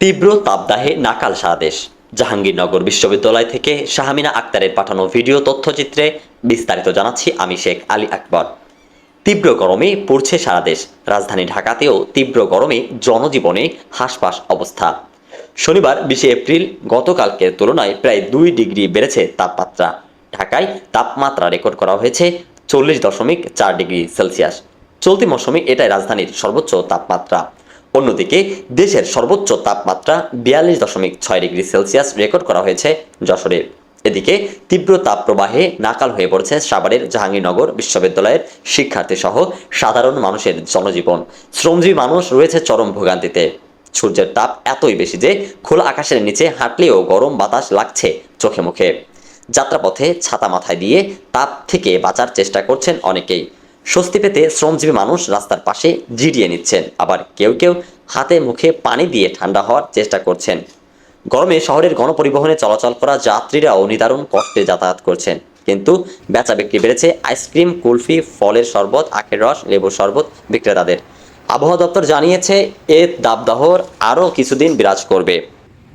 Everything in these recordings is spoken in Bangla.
তীব্র তাপদাহে নাকাল সারা দেশ। জাহাঙ্গীরনগর বিশ্ববিদ্যালয় থেকে শাহামিনা আক্তারের পাঠানো ভিডিও তথ্যচিত্রে বিস্তারিত জানাচ্ছি আমি শেখ আলী আকবর। তীব্র গরমে পড়ছে সারা দেশ। রাজধানী ঢাকাতেও তীব্র গরমে জনজীবনে হাসপাস অবস্থা। শনিবার বিশে এপ্রিল গতকালকের তুলনায় প্রায় দুই ডিগ্রি বেড়েছে তাপমাত্রা। ঢাকায় তাপমাত্রা রেকর্ড করা হয়েছে চল্লিশ দশমিক চার ডিগ্রি সেলসিয়াস। চলতি মৌসুমে এটাই রাজধানীর সর্বোচ্চ তাপমাত্রা। অন্যদিকে দেশের সর্বোচ্চ তাপমাত্রা বিয়াল্লিশ দশমিক ছয় ডিগ্রি সেলসিয়াস রেকর্ড করা হয়েছে যশোরে। এদিকে তীব্র তাপপ্রবাহে নাকাল হয়ে পড়েছে সাভারের জাহাঙ্গীরনগর বিশ্ববিদ্যালয়ের শিক্ষার্থী সহ সাধারণ মানুষের জনজীবন। শ্রমজীবী মানুষ রয়েছে চরম ভোগান্তিতে। সূর্যের তাপ এতই বেশি যে খোলা আকাশের নিচে হাঁটলেও গরম বাতাস লাগছে চোখে মুখে। যাত্রাপথে ছাতা মাথায় দিয়ে তাপ থেকে বাঁচার চেষ্টা করছেন অনেকেই। স্বস্তি পেতে শ্রমজীবী মানুষ রাস্তার পাশে জিরিয়ে নিচ্ছেন। আবার কেউ কেউ হাতে মুখে পানি দিয়ে ঠান্ডা হওয়ার চেষ্টা করছেন। গরমে শহরের গণপরিবহনে চলাচল করা যাত্রীরাও নিদারুণ কষ্টে যাতায়াত করছেন। কিন্তু বেচা বিক্রি বেড়েছে, আইসক্রিম, কুলফি, ফলের শরবত, আখের রস, লেবুর শরবত বিক্রেতাদের। আবহাওয়া দপ্তর জানিয়েছে, এ দাবদাহর আরও কিছুদিন বিরাজ করবে।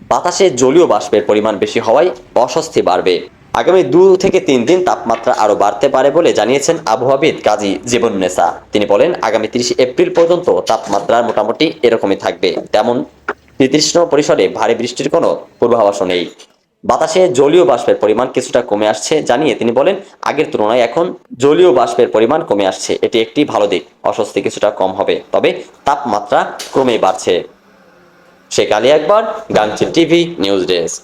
বাতাসে জলীয় বাষ্পের পরিমাণ বেশি হওয়ায় অস্বস্তি বাড়বে। আগামী দু থেকে তিন দিন তাপমাত্রা আরও বাড়তে পারে বলে জানিয়েছেন আবহাওয়াবিদ কাজী জীবননেসা। তিনি বলেন, আগামী তিরিশে এপ্রিল পর্যন্ত তাপমাত্রা মোটামুটি এরকমই থাকবে। তেমন নির্দিষ্ট পরিসরে ভারী বৃষ্টির কোনো পূর্বাভাসও নেই। বাতাসে জলীয় বাষ্পের পরিমাণ কিছুটা কমে আসছে জানিয়ে তিনি বলেন, আগের তুলনায় এখন জলীয় বাষ্পের পরিমাণ কমে আসছে। এটি একটি ভালো দিক, অস্বস্তি কিছুটা কম হবে, তবে তাপমাত্রা ক্রমেই বাড়ছে। শেখ আলী একবার গাংচিল টিভি, নিউজ ডেস্ক।